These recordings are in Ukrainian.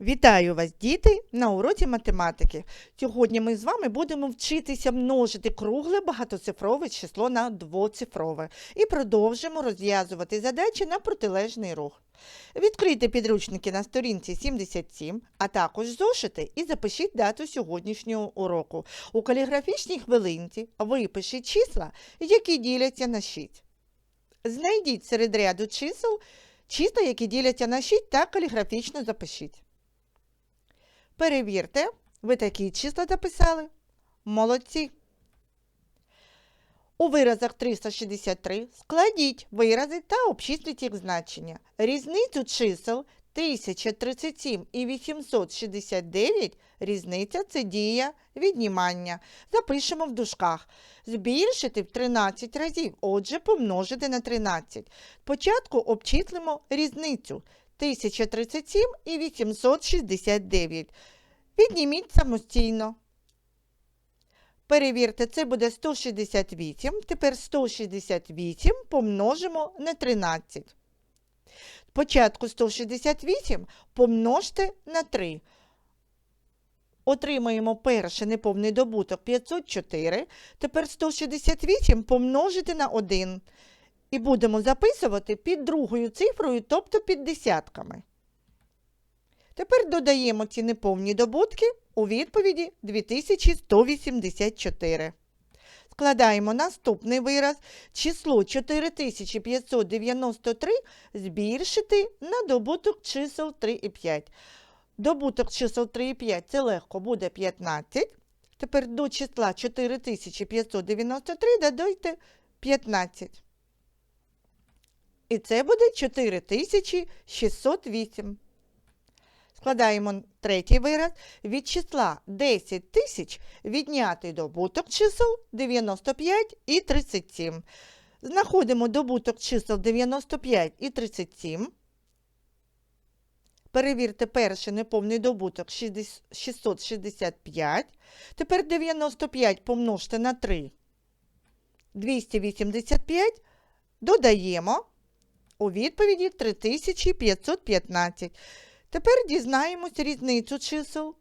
Вітаю вас, діти, на уроці математики. Сьогодні ми з вами будемо вчитися множити кругле багатоцифрове число на двоцифрове і продовжимо розв'язувати задачі на протилежний рух. Відкрийте підручники на сторінці 77, а також зошити і запишіть дату сьогоднішнього уроку. У каліграфічній хвилинці випишіть числа, які діляться на 6. Знайдіть серед ряду чисел числа, які діляться на 6, та каліграфічно запишіть. Перевірте, ви такі числа записали? Молодці. У виразах 363 складіть вирази та обчисліть їх значення. Різницю чисел 1037 і 869 різниця це дія віднімання. Запишемо в дужках. Збільшити в 13 разів, отже, помножити на 13. Спочатку обчислимо різницю 1037 і 869. Відніміть самостійно. Перевірте, це буде 168. Тепер 168 помножимо на 13. Спочатку 168 помножте на 3. Отримаємо перший неповний добуток 504. Тепер 168 помножити на 1. І будемо записувати під другою цифрою, тобто під десятками. Тепер додаємо ці неповні добутки у відповіді 2184. Складаємо наступний вираз. Число 4593 збільшити на добуток чисел 3 і 5. Добуток чисел 3 і 5 це легко буде 15. Тепер до числа 4593 додайте 15. І це буде 4608. Складаємо третій вираз. Від числа 10 тисяч відняти добуток чисел 95 і 37. Знаходимо добуток чисел 95 і 37. Перевірте перший неповний добуток 665. Тепер 95 помножте на 3. 285. Додаємо у відповіді 3515. Тепер дізнаємось різницю чисел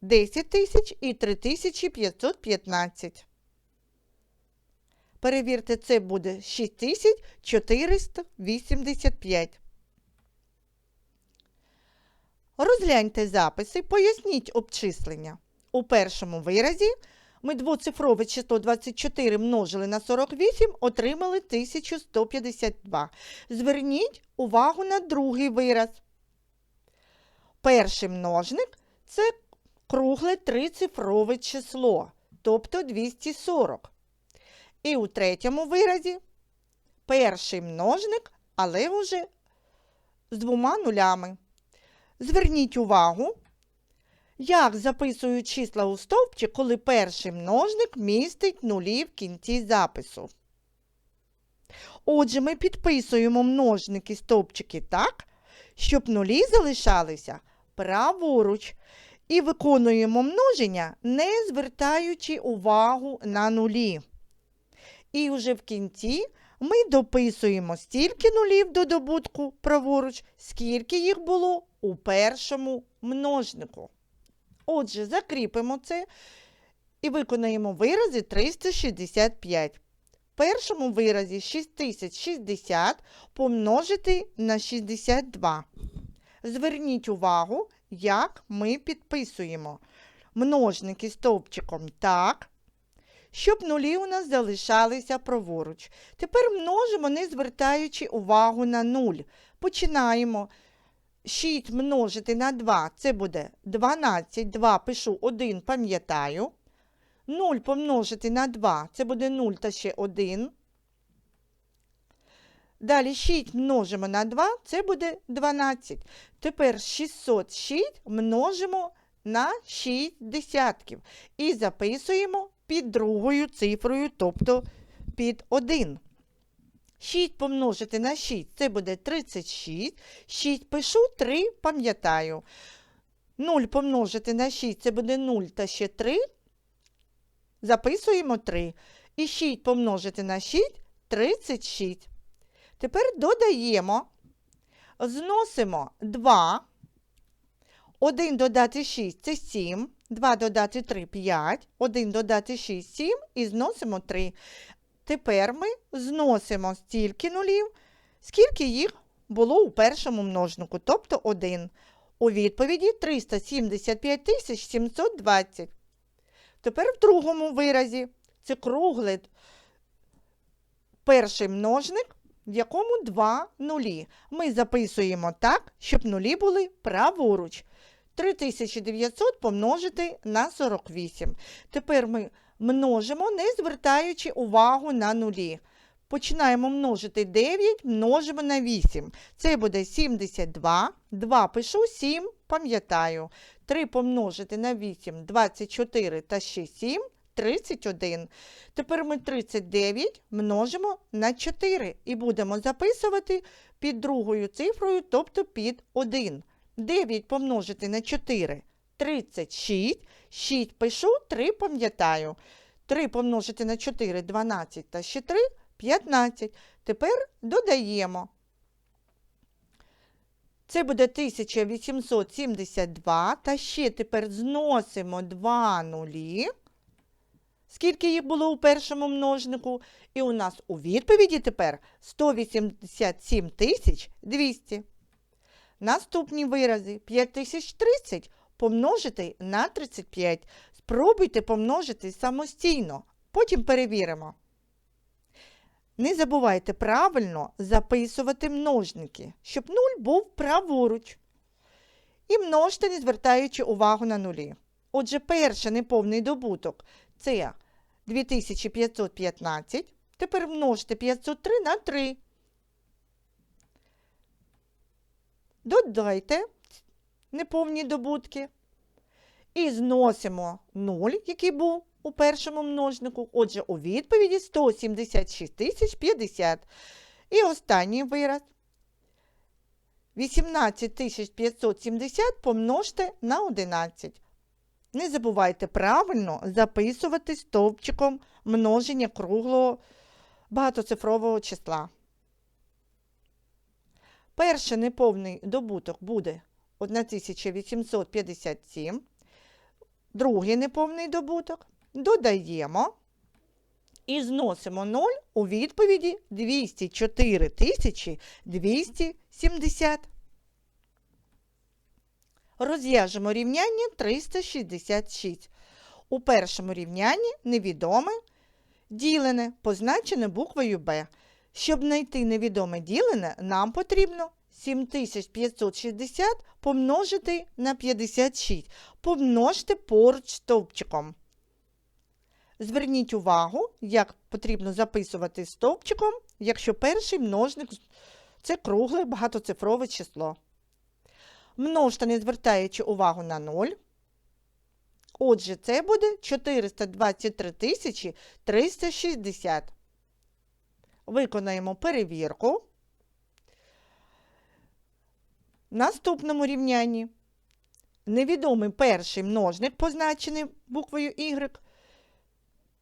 10 тисяч і 3515. Перевірте, це буде 6485. Розгляньте записи, поясніть обчислення. У першому виразі ми двоцифрове число 24 множили на 48, отримали 1152. Зверніть увагу на другий вираз. Перший множник це кругле трицифрове число, тобто 240. І у третьому виразі перший множник, але вже з двома нулями. Зверніть увагу, як записують числа у стовпчі, коли перший множник містить нулі в кінці запису. Отже, ми підписуємо множники стовпчики так, щоб нулі залишалися праворуч. І виконуємо множення, не звертаючи увагу на нулі. І вже в кінці ми дописуємо стільки нулів до добутку праворуч, скільки їх було у першому множнику. Отже, закріпимо це і виконаємо вирази 365. В першому виразі 6060 помножити на 62. Зверніть увагу, як ми підписуємо множники стовпчиком так, щоб нулі у нас залишалися праворуч. Тепер множимо, не звертаючи увагу на 0. Починаємо. 6 множити на 2 це буде 12, 2 пишу 1, пам'ятаю. 0 помножити на 2 це буде 0 та ще 1. Далі 6 множимо на 2, це буде 12. Тепер 606 множимо на 6 десятків. І записуємо під другою цифрою, тобто під 1. 6 помножити на 6 це буде 36. 6 пишу, 3 пам'ятаю. 0 помножити на 6 це буде 0 та ще 3. Записуємо 3. І 6 помножити на 6 36. Тепер додаємо, зносимо 2. 1 додати 6 це 7, 2 додати 3 5, 1 додати 6 7 і зносимо 3. Тепер ми зносимо стільки нулів, скільки їх було у першому множнику, тобто 1. У відповіді 375 720. Тепер в другому виразі це круглий перший множник, в якому два нулі. Ми записуємо так, щоб нулі були праворуч. 3900 помножити на 48. Тепер ми множимо, не звертаючи увагу на нулі. Починаємо множити 9, множимо на 8. Це буде 72. 2 пишу, 7, пам'ятаю. 3 помножити на 8, 24 та ще 7, 31. Тепер ми 39 множимо на 4 і будемо записувати під другою цифрою, тобто під 1. 9 помножити на 4 36. 6 пишу, 3 пам'ятаю. 3 помножити на 4 12 та ще 3 15. Тепер додаємо. Це буде 1872. Та ще тепер зносимо 2 нулі. Скільки їх було у першому множнику? І у нас у відповіді тепер 187 200. Наступні вирази 5030 помножити на 35. Спробуйте помножити самостійно. Потім перевіримо. Не забувайте правильно записувати множники, щоб 0 був праворуч. І множте, не звертаючи увагу на нулі. Отже, перший неповний добуток це 2515. Тепер множте 503 на 3. Додайте неповні добутки. І зносимо 0, який був у першому множнику. Отже, у відповіді 176 050. І останній вираз. 18 570 помножте на 11. Не забувайте правильно записувати стовпчиком множення круглого багатоцифрового числа. Перший неповний добуток буде 1857. Другий неповний добуток додаємо і зносимо 0 у відповіді 204 270. Розв'яжемо рівняння 366. У першому рівнянні невідоме ділене, позначене буквою Б. Щоб знайти невідоме ділене, нам потрібно 7560 помножити на 56. Помножте поруч стовпчиком. Зверніть увагу, як потрібно записувати стовпчиком, якщо перший множник це кругле багатоцифрове число. Множте, не звертаючи увагу на 0. Отже, це буде 423 360. Виконаємо перевірку. Наступному рівнянні невідомий перший множник, позначений буквою Y.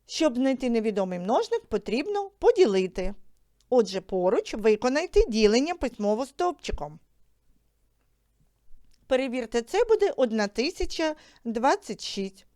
Щоб знайти невідомий множник, потрібно поділити. Отже, поруч виконайте ділення письмово стовпчиком. Перевірте, це буде 1026.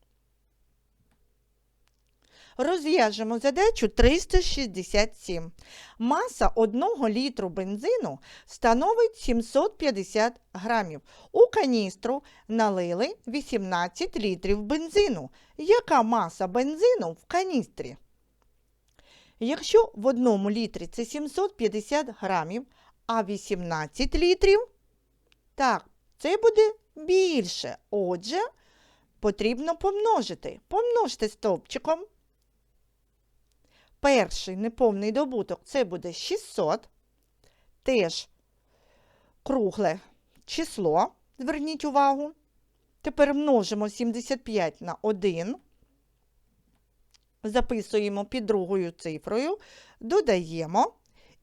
Розв'яжемо задачу 367. Маса 1 літру бензину становить 750 грамів. У каністру налили 18 літрів бензину. Яка маса бензину в каністрі? Якщо в одному літрі це 750 грамів, а 18 літрів, так, це буде більше. Отже, потрібно помножити. Помножте стовпчиком. Перший неповний добуток це буде 600. Теж кругле число. Зверніть увагу. Тепер множимо 75 на 1. Записуємо під другою цифрою, додаємо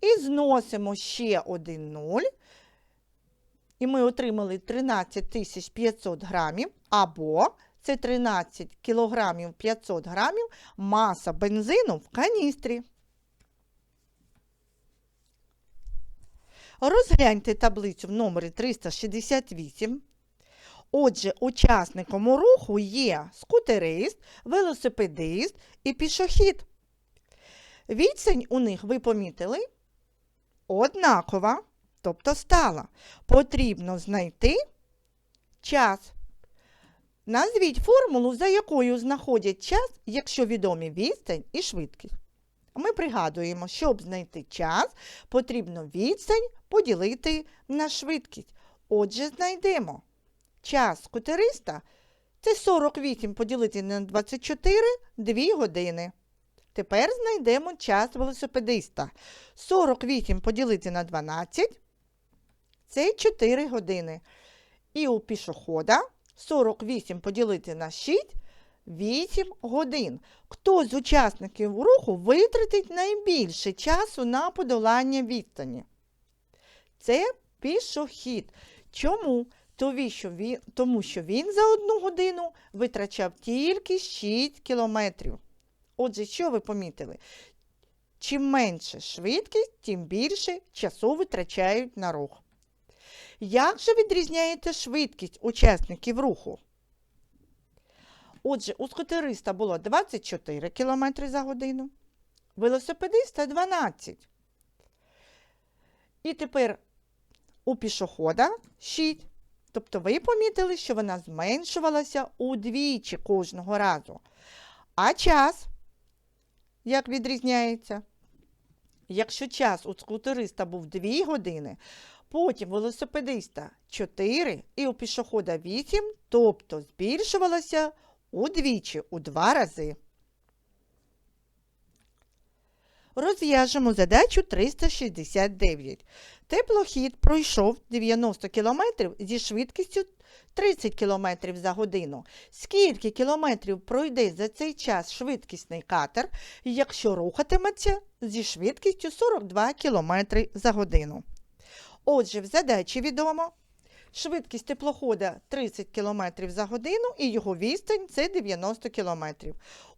і зносимо ще один 0. І ми отримали 13 500 грамів, або це 13 кілограмів 500 грамів маса бензину в каністрі. Розгляньте таблицю в номері 368. Отже, учасником руху є скутерист, велосипедист і пішохід. Відстань у них ви помітили однакова, тобто стала. Потрібно знайти час. Назвіть формулу, за якою знаходять час, якщо відомі відстань і швидкість. Ми пригадуємо, щоб знайти час, потрібно відстань поділити на швидкість. Отже, знайдемо час скутериста це 48 поділити на 24 2 години. Тепер знайдемо час велосипедиста. 48 поділити на 12 це 4 години. І у пішохода 48 поділити на 6 8 годин. Хто з учасників руху витратить найбільше часу на подолання відстані? Це пішохід. Чому? Тому що, він, за одну годину витрачав тільки 6 кілометрів. Отже, що ви помітили? Чим менше швидкість, тим більше часу витрачають на рух. Як же відрізняєте швидкість учасників руху? Отже, у скутериста було 24 км за годину, велосипедиста 12. І тепер у пішохода 6. Тобто ви помітили, що вона зменшувалася удвічі кожного разу. А час, як відрізняється? Якщо час у скутериста був 2 години, потім велосипедиста 4 і у пішохода 8, тобто збільшувалося удвічі, у два рази. Розв'яжемо задачу 369. Теплохід пройшов 90 км зі швидкістю 30 км за годину. Скільки кілометрів пройде за цей час швидкісний катер, якщо рухатиметься зі швидкістю 42 км за годину? Отже, в задачі відомо, швидкість теплохода 30 км за годину і його відстань це 90 км.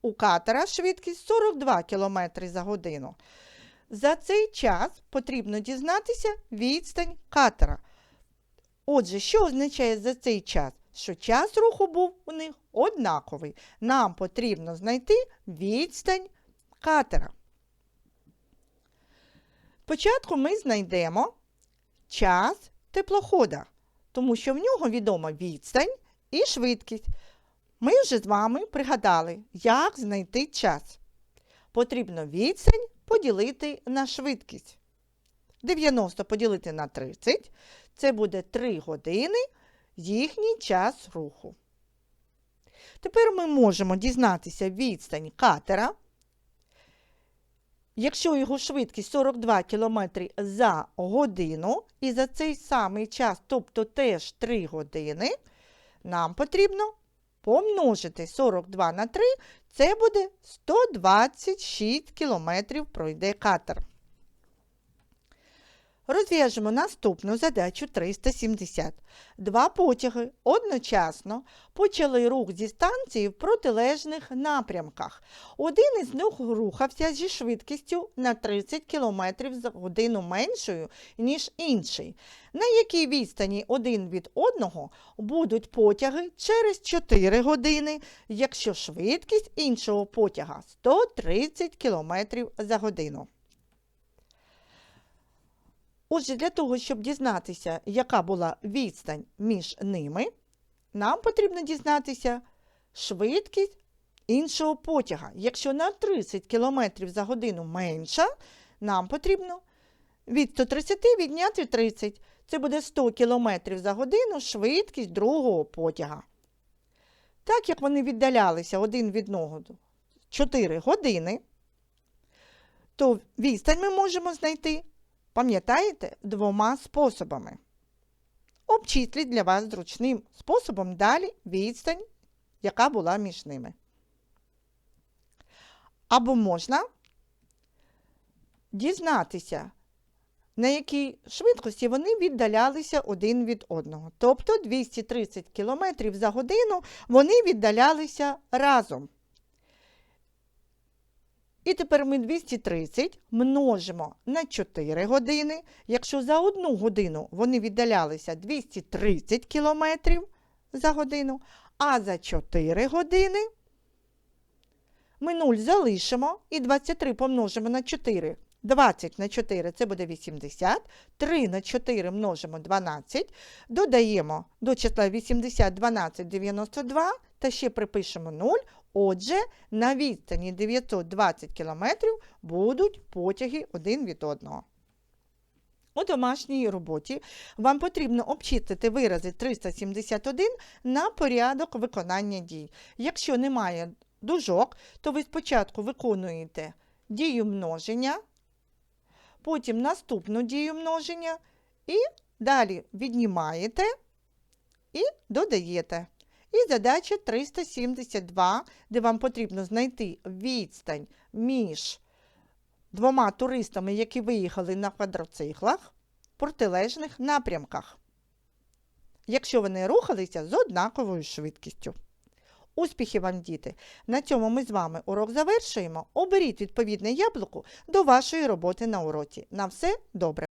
У катера швидкість 42 км за годину. За цей час потрібно дізнатися відстань катера. Отже, що означає за цей час? Що час руху був у них однаковий. Нам потрібно знайти відстань катера. Спочатку ми знайдемо час теплохода, тому що в нього відома відстань і швидкість. Ми вже з вами пригадали, як знайти час. Потрібно відстань поділити на швидкість. 90 поділити на 30 це буде 3 години їхній час руху. Тепер ми можемо дізнатися відстань катера. Якщо його швидкість 42 км за годину, і за цей самий час, тобто теж 3 години, нам потрібно помножити 42 на 3, це буде 126 км пройде катер. Розв'яжемо наступну задачу 370. Два потяги одночасно почали рух зі станції в протилежних напрямках. Один із них рухався зі швидкістю на 30 км за годину меншою, ніж інший. На якій відстані один від одного будуть потяги через 4 години, якщо швидкість іншого потяга 130 км за годину. Отже, для того, щоб дізнатися, яка була відстань між ними, нам потрібно дізнатися швидкість іншого потяга. Якщо на 30 км за годину менша, нам потрібно від 130 відняти 30. Це буде 100 км за годину швидкість другого потяга. Так як вони віддалялися один від одного 4 години, то відстань ми можемо знайти Пам'ятаєте, двома способами. Обчисліть для вас зручним способом далі відстань, яка була між ними. Або можна дізнатися, на якій швидкості вони віддалялися один від одного. Тобто 230 км за годину вони віддалялися разом. І тепер ми 230 множимо на 4 години. Якщо за одну годину вони віддалялися 230 кілометрів, за годину, а за 4 години ми 0 залишимо і 23 помножимо на 4. 20 на 4 це буде 80. 3 на 4 множимо 12. Додаємо до числа 80, 12, 92 та ще припишемо 0. Отже, на відстані 920 км будуть потяги один від одного. У домашній роботі вам потрібно обчистити вирази 371 на порядок виконання дій. Якщо немає дужок, то ви спочатку виконуєте дію множення, потім наступну дію множення і далі віднімаєте і додаєте. І задача 372, де вам потрібно знайти відстань між двома туристами, які виїхали на квадроциклах в протилежних напрямках, якщо вони рухалися з однаковою швидкістю. Успіхів вам, діти! На цьому ми з вами урок завершуємо. Оберіть відповідне яблуко до вашої роботи на уроці. На все добре!